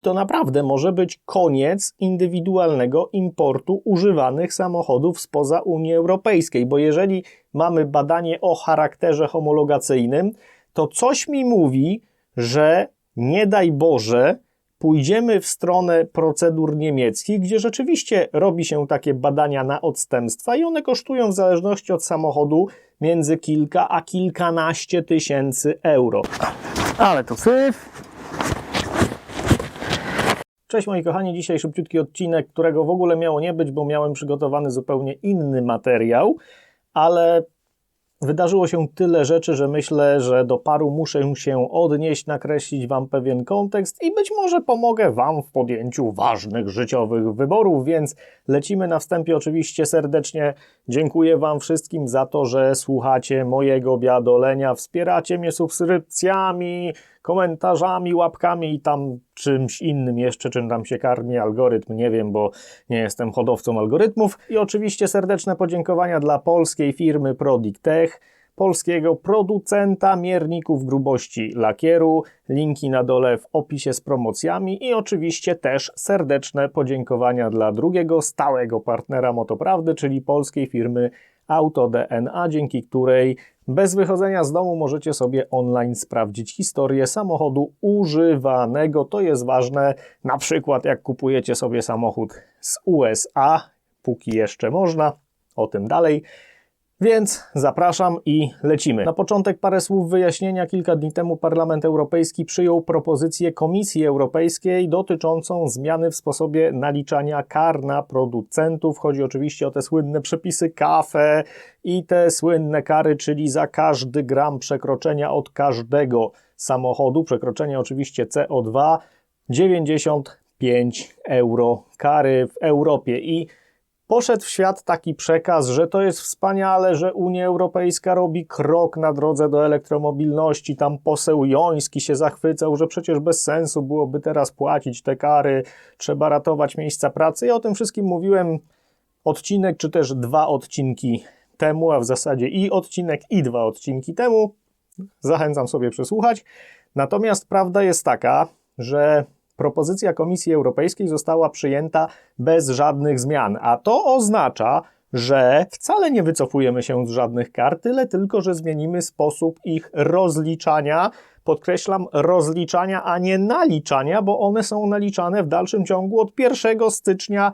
to naprawdę może być koniec indywidualnego importu używanych samochodów spoza Unii Europejskiej, bo jeżeli mamy badanie o charakterze homologacyjnym, to coś mi mówi, że nie daj Boże, pójdziemy w stronę procedur niemieckich, gdzie rzeczywiście robi się takie badania na odstępstwa i one kosztują w zależności od samochodu między kilka a kilkanaście tysięcy euro. Ale to syf. Cześć moi kochani, dzisiaj szybciutki odcinek, którego w ogóle miało nie być, bo miałem przygotowany zupełnie inny materiał, ale wydarzyło się tyle rzeczy, że myślę, że do paru muszę się odnieść, nakreślić Wam pewien kontekst i być może pomogę Wam w podjęciu ważnych życiowych wyborów, więc lecimy na wstępie. Oczywiście serdecznie dziękuję Wam wszystkim za to, że słuchacie mojego biadolenia, wspieracie mnie subskrypcjami, komentarzami, łapkami i tam czymś innym jeszcze, czym tam się karmi algorytm, nie wiem, bo nie jestem hodowcą algorytmów. I oczywiście serdeczne podziękowania dla polskiej firmy Tech, polskiego producenta mierników grubości lakieru. Linki na dole w opisie z promocjami i oczywiście też serdeczne podziękowania dla drugiego stałego partnera Motoprawdy, czyli polskiej firmy AutoDNA, dzięki której bez wychodzenia z domu możecie sobie online sprawdzić historię samochodu używanego. To jest ważne, na przykład jak kupujecie sobie samochód z USA, póki jeszcze można, o tym dalej. Więc zapraszam i lecimy. Na początek parę słów wyjaśnienia. Kilka dni temu Parlament Europejski przyjął propozycję Komisji Europejskiej dotyczącą zmiany w sposobie naliczania kar na producentów. Chodzi oczywiście o te słynne przepisy kafe i te słynne kary, czyli za każdy gram przekroczenia od każdego samochodu, przekroczenia oczywiście CO2, 95 euro kary w Europie i Poszedł w świat taki przekaz, że to jest wspaniale, że Unia Europejska robi krok na drodze do elektromobilności. Tam poseł Joński się zachwycał, że przecież bez sensu byłoby teraz płacić te kary, trzeba ratować miejsca pracy. Ja o tym wszystkim mówiłem odcinek, czy też dwa odcinki temu, a w zasadzie i odcinek, i dwa odcinki temu. Zachęcam sobie przesłuchać. Natomiast prawda jest taka, że propozycja Komisji Europejskiej została przyjęta bez żadnych zmian, a to oznacza, że wcale nie wycofujemy się z żadnych kar, tyle tylko, że zmienimy sposób ich rozliczania. Podkreślam, rozliczania, a nie naliczania, bo one są naliczane w dalszym ciągu od 1 stycznia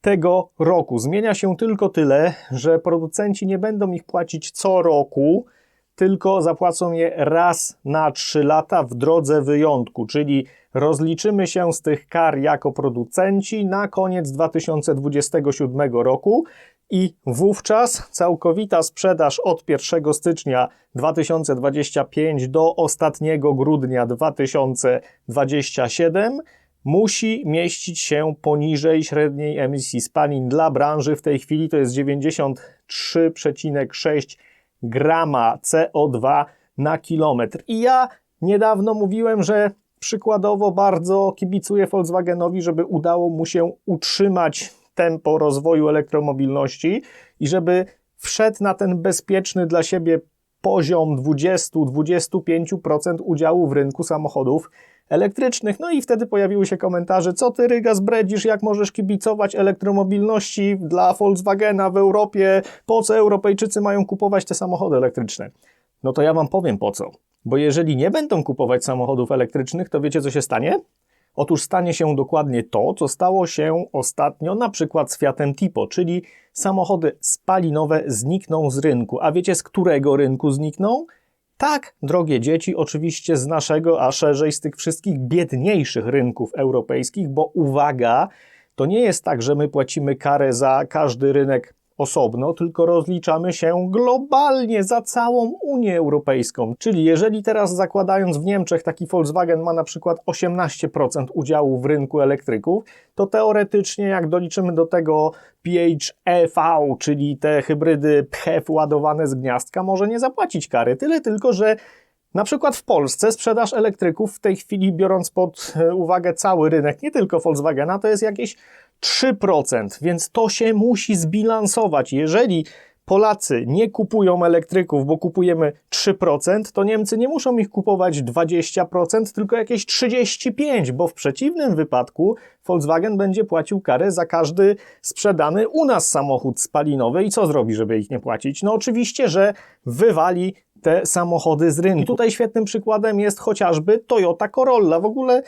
tego roku. Zmienia się tylko tyle, że producenci nie będą ich płacić co roku, tylko zapłacą je raz na 3 lata w drodze wyjątku, czyli rozliczymy się z tych kar jako producenci na koniec 2027 roku i wówczas całkowita sprzedaż od 1 stycznia 2025 do ostatniego grudnia 2027 musi mieścić się poniżej średniej emisji spalin dla branży. W tej chwili to jest 93,6 grama CO2 na kilometr. I ja niedawno mówiłem, że przykładowo bardzo kibicuję Volkswagenowi, żeby udało mu się utrzymać tempo rozwoju elektromobilności i żeby wszedł na ten bezpieczny dla siebie poziom 20-25% udziału w rynku samochodów elektrycznych. No i wtedy pojawiły się komentarze, co ty Ryga zbredzisz, jak możesz kibicować elektromobilności dla Volkswagena w Europie, po co Europejczycy mają kupować te samochody elektryczne. No to ja wam powiem po co. Bo jeżeli nie będą kupować samochodów elektrycznych, to wiecie co się stanie? Otóż stanie się dokładnie to, co stało się ostatnio na przykład z Fiatem Tipo, czyli samochody spalinowe znikną z rynku. A wiecie z którego rynku znikną? Tak, drogie dzieci, oczywiście z naszego, a szerzej z tych wszystkich biedniejszych rynków europejskich, bo uwaga, to nie jest tak, że my płacimy karę za każdy rynek osobno, tylko rozliczamy się globalnie za całą Unię Europejską. Czyli jeżeli teraz zakładając w Niemczech taki Volkswagen ma na przykład 18% udziału w rynku elektryków, to teoretycznie jak doliczymy do tego PHEV, czyli te hybrydy PHEV ładowane z gniazdka, może nie zapłacić kary. Tyle tylko, że na przykład w Polsce sprzedaż elektryków w tej chwili, biorąc pod e, uwagę cały rynek, nie tylko Volkswagena, to jest jakieś 3%, więc to się musi zbilansować. Jeżeli Polacy nie kupują elektryków, bo kupujemy 3%, to Niemcy nie muszą ich kupować 20%, tylko jakieś 35%, bo w przeciwnym wypadku Volkswagen będzie płacił karę za każdy sprzedany u nas samochód spalinowy. I co zrobi, żeby ich nie płacić? No oczywiście, że wywali te samochody z rynku. I tutaj świetnym przykładem jest chociażby Toyota Corolla. W ogóle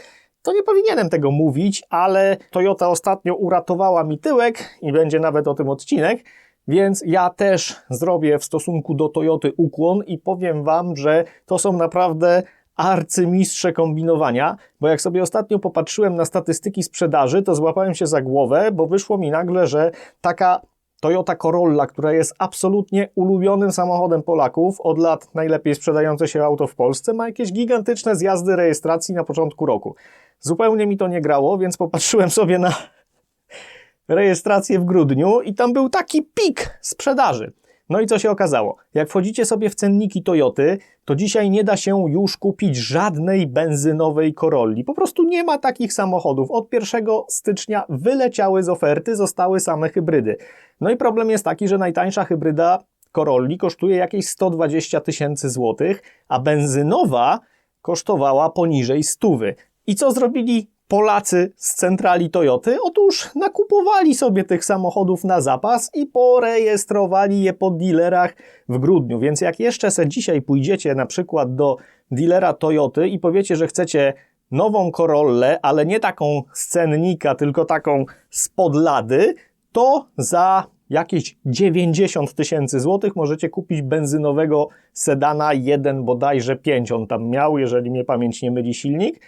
to nie powinienem tego mówić, ale Toyota ostatnio uratowała mi tyłek i będzie nawet o tym odcinek. Więc ja też zrobię w stosunku do Toyoty ukłon i powiem Wam, że to są naprawdę arcymistrze kombinowania, bo jak sobie ostatnio popatrzyłem na statystyki sprzedaży, to złapałem się za głowę, bo wyszło mi nagle, że taka Toyota Corolla, która jest absolutnie ulubionym samochodem Polaków, od lat najlepiej sprzedające się auto w Polsce, ma jakieś gigantyczne zjazdy rejestracji na początku roku. Zupełnie mi to nie grało, więc popatrzyłem sobie na rejestrację w grudniu i tam był taki pik sprzedaży. No i co się okazało? Jak wchodzicie sobie w cenniki Toyoty, to dzisiaj nie da się już kupić żadnej benzynowej Corolli. Po prostu nie ma takich samochodów. Od 1 stycznia wyleciały z oferty, zostały same hybrydy. No i problem jest taki, że najtańsza hybryda Corolli kosztuje jakieś 120 tysięcy złotych, a benzynowa kosztowała poniżej stówy. I co zrobili Polacy z centrali Toyoty? Otóż nakupowali sobie tych samochodów na zapas i porejestrowali je po dealerach w grudniu. Więc jak jeszcze se dzisiaj pójdziecie na przykład do dealera Toyoty i powiecie, że chcecie nową Corollę, ale nie taką z cennika, tylko taką z podlady, to za jakieś 90 tysięcy złotych możecie kupić benzynowego sedana, jeden bodajże 5 on tam miał, jeżeli mnie pamięć nie myli silnik.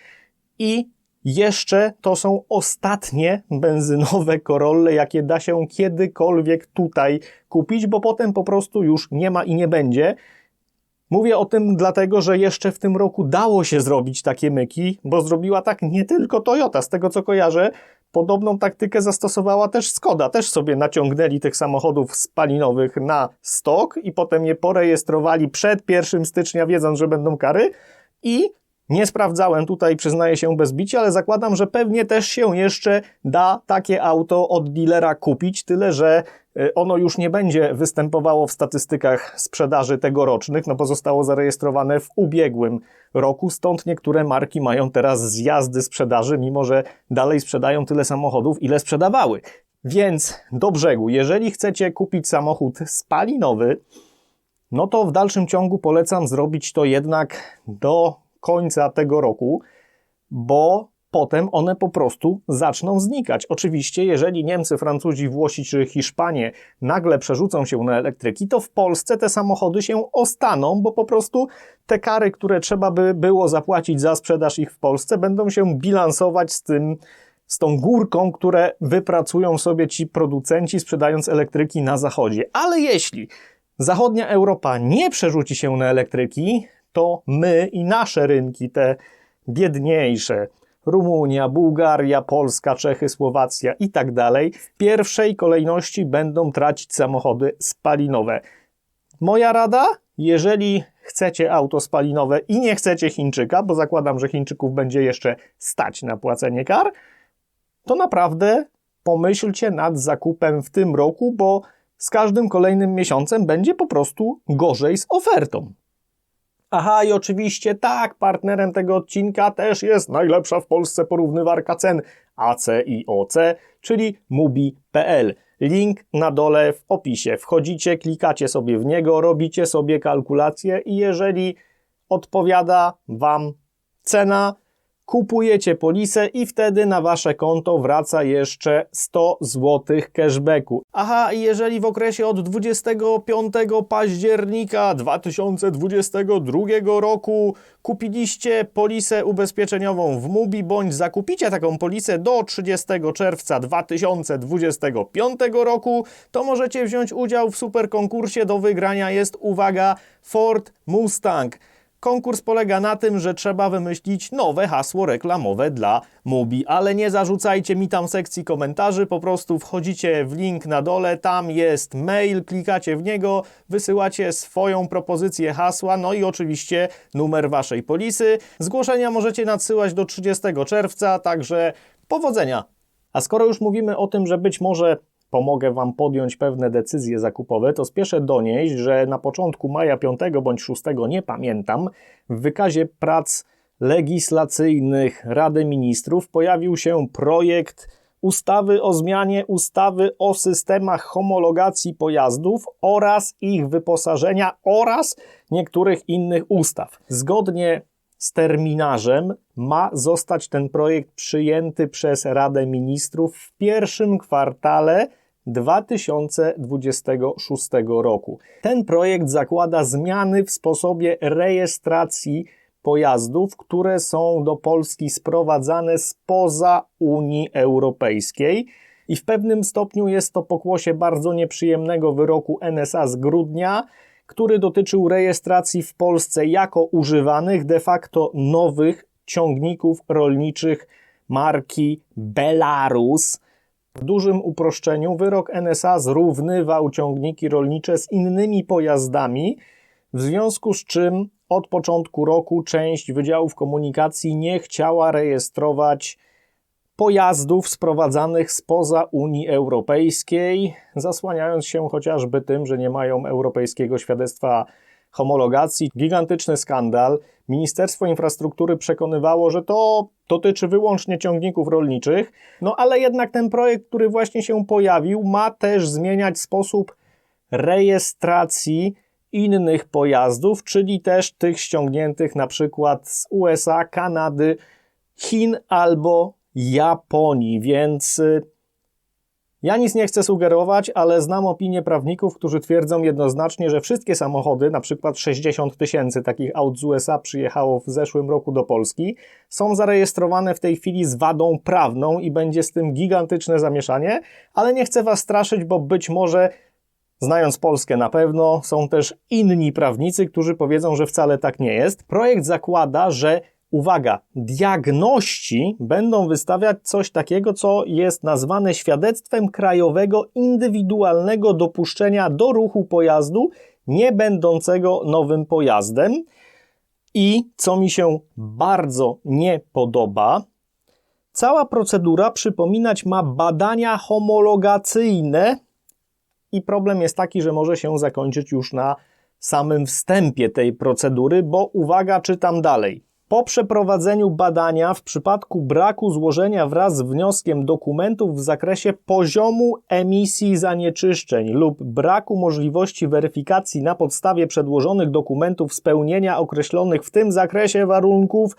I jeszcze to są ostatnie benzynowe Corolle, jakie da się kiedykolwiek tutaj kupić, bo potem po prostu już nie ma i nie będzie. Mówię o tym dlatego, że jeszcze w tym roku dało się zrobić takie myki, bo zrobiła tak nie tylko Toyota. Z tego co kojarzę, podobną taktykę zastosowała też Skoda. Też sobie naciągnęli tych samochodów spalinowych na stok i potem je porejestrowali przed 1 stycznia, wiedząc, że będą kary i nie sprawdzałem tutaj, przyznaję się bez bicia, ale zakładam, że pewnie też się jeszcze da takie auto od dealera kupić, tyle że y, ono już nie będzie występowało w statystykach sprzedaży tegorocznych, no bo zostało zarejestrowane w ubiegłym roku, stąd niektóre marki mają teraz zjazdy sprzedaży, mimo że dalej sprzedają tyle samochodów, ile sprzedawały. Więc do brzegu, jeżeli chcecie kupić samochód spalinowy, no to w dalszym ciągu polecam zrobić to jednak do końca tego roku, bo potem one po prostu zaczną znikać. Oczywiście, jeżeli Niemcy, Francuzi, Włosi czy Hiszpanie nagle przerzucą się na elektryki, to w Polsce te samochody się ostaną, bo po prostu te kary, które trzeba by było zapłacić za sprzedaż ich w Polsce, będą się bilansować z tym, z tą górką, które wypracują sobie ci producenci sprzedając elektryki na zachodzie. Ale jeśli zachodnia Europa nie przerzuci się na elektryki, to my i nasze rynki, te biedniejsze, Rumunia, Bułgaria, Polska, Czechy, Słowacja i tak dalej, pierwszej kolejności będą tracić samochody spalinowe. Moja rada, jeżeli chcecie auto spalinowe i nie chcecie Chińczyka, bo zakładam, że Chińczyków będzie jeszcze stać na płacenie kar, to naprawdę pomyślcie nad zakupem w tym roku, bo z każdym kolejnym miesiącem będzie po prostu gorzej z ofertą. Aha, i oczywiście tak, partnerem tego odcinka też jest najlepsza w Polsce porównywarka cen AC i OC, czyli mubi.pl. Link na dole w opisie. Wchodzicie, klikacie sobie w niego, robicie sobie kalkulację i jeżeli odpowiada Wam cena, kupujecie polisę i wtedy na wasze konto wraca jeszcze 100 zł cashbacku. Aha, i jeżeli w okresie od 25 października 2022 roku kupiliście polisę ubezpieczeniową w Mubi bądź zakupicie taką polisę do 30 czerwca 2025 roku, to możecie wziąć udział w super konkursie. Do wygrania jest, uwaga, Ford Mustang. Konkurs polega na tym, że trzeba wymyślić nowe hasło reklamowe dla Mubi, ale nie zarzucajcie mi tam sekcji komentarzy, po prostu wchodzicie w link na dole, tam jest mail, klikacie w niego, wysyłacie swoją propozycję hasła, no i oczywiście numer waszej polisy. Zgłoszenia możecie nadsyłać do 30 czerwca, także powodzenia. A skoro już mówimy o tym, że być może pomogę Wam podjąć pewne decyzje zakupowe, to spieszę donieść, że na początku maja 5 bądź 6, nie pamiętam, w wykazie prac legislacyjnych Rady Ministrów pojawił się projekt ustawy o zmianie ustawy o systemach homologacji pojazdów oraz ich wyposażenia oraz niektórych innych ustaw. Zgodnie z terminarzem ma zostać ten projekt przyjęty przez Radę Ministrów w pierwszym kwartale 2026 roku. Ten projekt zakłada zmiany w sposobie rejestracji pojazdów, które są do Polski sprowadzane spoza Unii Europejskiej. I w pewnym stopniu jest to pokłosie bardzo nieprzyjemnego wyroku NSA z grudnia, który dotyczył rejestracji w Polsce jako używanych de facto nowych ciągników rolniczych marki Belarus. W dużym uproszczeniu wyrok NSA zrównywał ciągniki rolnicze z innymi pojazdami, w związku z czym od początku roku część wydziałów komunikacji nie chciała rejestrować pojazdów sprowadzanych spoza Unii Europejskiej, zasłaniając się chociażby tym, że nie mają europejskiego świadectwa homologacji. Gigantyczny skandal. Ministerstwo Infrastruktury przekonywało, że to dotyczy wyłącznie ciągników rolniczych, no ale jednak ten projekt, który właśnie się pojawił, ma też zmieniać sposób rejestracji innych pojazdów, czyli też tych ściągniętych na przykład z USA, Kanady, Chin albo Japonii, więc y, ja nic nie chcę sugerować, ale znam opinię prawników, którzy twierdzą jednoznacznie, że wszystkie samochody, na przykład 60 tysięcy takich aut z USA przyjechało w zeszłym roku do Polski, są zarejestrowane w tej chwili z wadą prawną i będzie z tym gigantyczne zamieszanie, ale nie chcę Was straszyć, bo być może Znając Polskę na pewno, są też inni prawnicy, którzy powiedzą, że wcale tak nie jest. Projekt zakłada, że uwaga, diagności będą wystawiać coś takiego, co jest nazwane świadectwem krajowego indywidualnego dopuszczenia do ruchu pojazdu, nie będącego nowym pojazdem. I co mi się bardzo nie podoba, cała procedura przypominać ma badania homologacyjne i problem jest taki, że może się zakończyć już na samym wstępie tej procedury, bo uwaga, czytam dalej. Po przeprowadzeniu badania w przypadku braku złożenia wraz z wnioskiem dokumentów w zakresie poziomu emisji zanieczyszczeń lub braku możliwości weryfikacji na podstawie przedłożonych dokumentów spełnienia określonych w tym zakresie warunków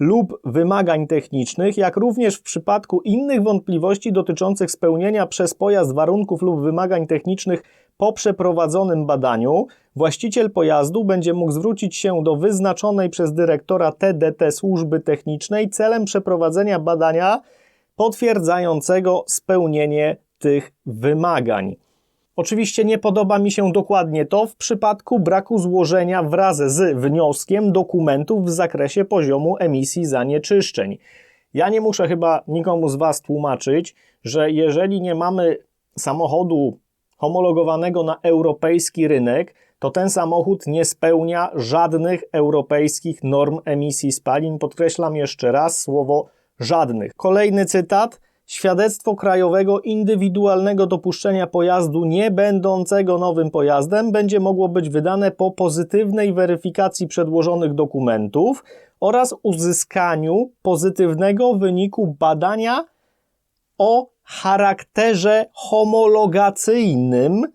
lub wymagań technicznych, jak również w przypadku innych wątpliwości dotyczących spełnienia przez pojazd warunków lub wymagań technicznych po przeprowadzonym badaniu, właściciel pojazdu będzie mógł zwrócić się do wyznaczonej przez dyrektora TDT służby technicznej celem przeprowadzenia badania potwierdzającego spełnienie tych wymagań. Oczywiście nie podoba mi się dokładnie to w przypadku braku złożenia wraz z wnioskiem dokumentów w zakresie poziomu emisji zanieczyszczeń. Ja nie muszę chyba nikomu z Was tłumaczyć, że jeżeli nie mamy samochodu homologowanego na europejski rynek, to ten samochód nie spełnia żadnych europejskich norm emisji spalin. Podkreślam jeszcze raz słowo żadnych. Kolejny cytat świadectwo krajowego indywidualnego dopuszczenia pojazdu nie będącego nowym pojazdem będzie mogło być wydane po pozytywnej weryfikacji przedłożonych dokumentów oraz uzyskaniu pozytywnego wyniku badania o charakterze homologacyjnym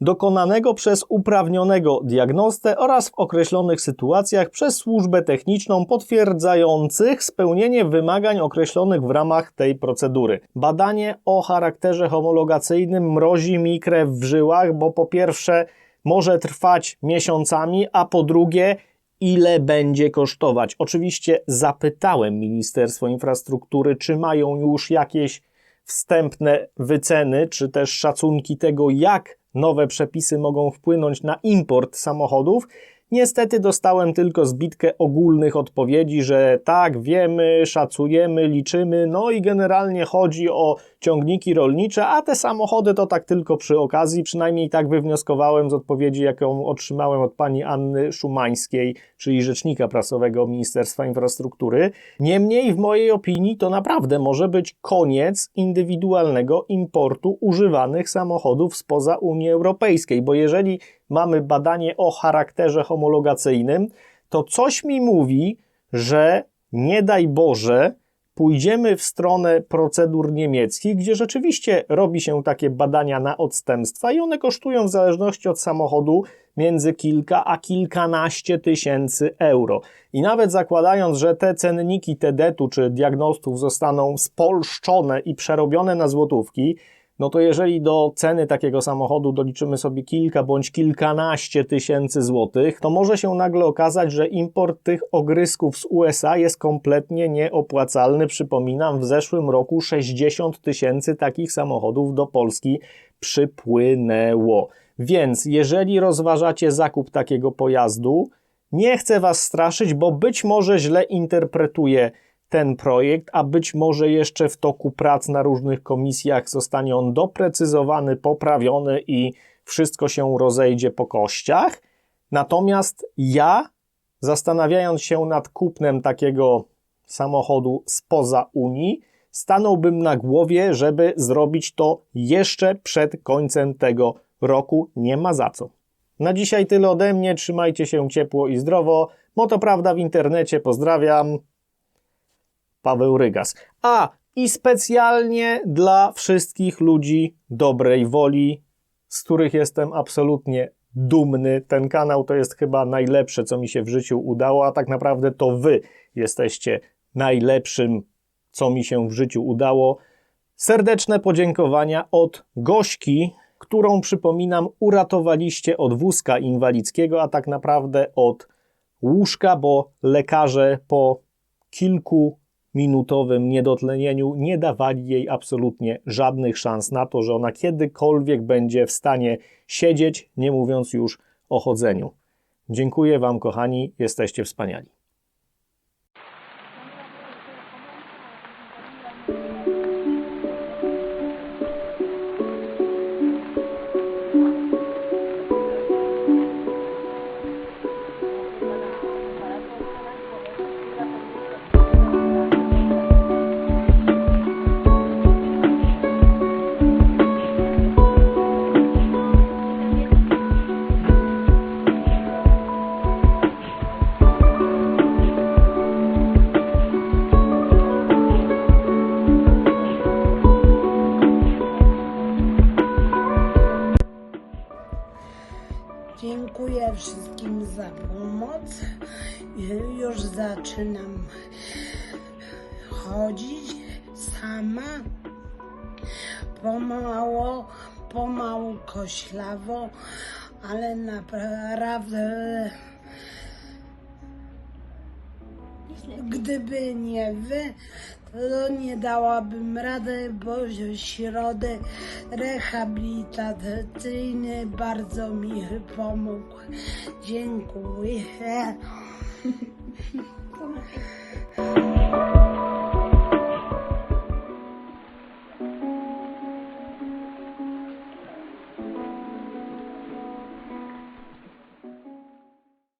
dokonanego przez uprawnionego diagnostę oraz w określonych sytuacjach przez służbę techniczną potwierdzających spełnienie wymagań określonych w ramach tej procedury. Badanie o charakterze homologacyjnym mrozi mi krew w żyłach, bo po pierwsze może trwać miesiącami, a po drugie ile będzie kosztować. Oczywiście zapytałem Ministerstwo Infrastruktury, czy mają już jakieś wstępne wyceny, czy też szacunki tego, jak nowe przepisy mogą wpłynąć na import samochodów. Niestety dostałem tylko zbitkę ogólnych odpowiedzi, że tak, wiemy, szacujemy, liczymy, no i generalnie chodzi o ciągniki rolnicze, a te samochody to tak tylko przy okazji, przynajmniej tak wywnioskowałem z odpowiedzi, jaką otrzymałem od pani Anny Szumańskiej, czyli rzecznika prasowego Ministerstwa Infrastruktury. Niemniej, w mojej opinii, to naprawdę może być koniec indywidualnego importu używanych samochodów spoza Unii Europejskiej, bo jeżeli mamy badanie o charakterze homologacyjnym, to coś mi mówi, że nie daj Boże, pójdziemy w stronę procedur niemieckich, gdzie rzeczywiście robi się takie badania na odstępstwa i one kosztują w zależności od samochodu między kilka a kilkanaście tysięcy euro. I nawet zakładając, że te cenniki TEDET-u czy diagnostów zostaną spolszczone i przerobione na złotówki, no to jeżeli do ceny takiego samochodu doliczymy sobie kilka bądź kilkanaście tysięcy złotych, to może się nagle okazać, że import tych ogrysków z USA jest kompletnie nieopłacalny. Przypominam, w zeszłym roku 60 tysięcy takich samochodów do Polski przypłynęło. Więc jeżeli rozważacie zakup takiego pojazdu, nie chcę Was straszyć, bo być może źle interpretuję ten projekt, a być może jeszcze w toku prac na różnych komisjach zostanie on doprecyzowany, poprawiony i wszystko się rozejdzie po kościach. Natomiast ja, zastanawiając się nad kupnem takiego samochodu spoza Unii, stanąłbym na głowie, żeby zrobić to jeszcze przed końcem tego roku. Nie ma za co. Na dzisiaj tyle ode mnie. Trzymajcie się ciepło i zdrowo. Moto Prawda w internecie. Pozdrawiam. Paweł Rygas. A i specjalnie dla wszystkich ludzi dobrej woli, z których jestem absolutnie dumny. Ten kanał to jest chyba najlepsze, co mi się w życiu udało, a tak naprawdę to wy jesteście najlepszym, co mi się w życiu udało. Serdeczne podziękowania od Gośki, którą przypominam, uratowaliście od wózka inwalidzkiego, a tak naprawdę od łóżka, bo lekarze po kilku minutowym niedotlenieniu nie dawali jej absolutnie żadnych szans na to, że ona kiedykolwiek będzie w stanie siedzieć, nie mówiąc już o chodzeniu. Dziękuję Wam, kochani, jesteście wspaniali. Koślawo, ale naprawdę gdyby nie wy, to nie dałabym rady, bo środek rehabilitacyjny bardzo mi pomógł. Dziękuję.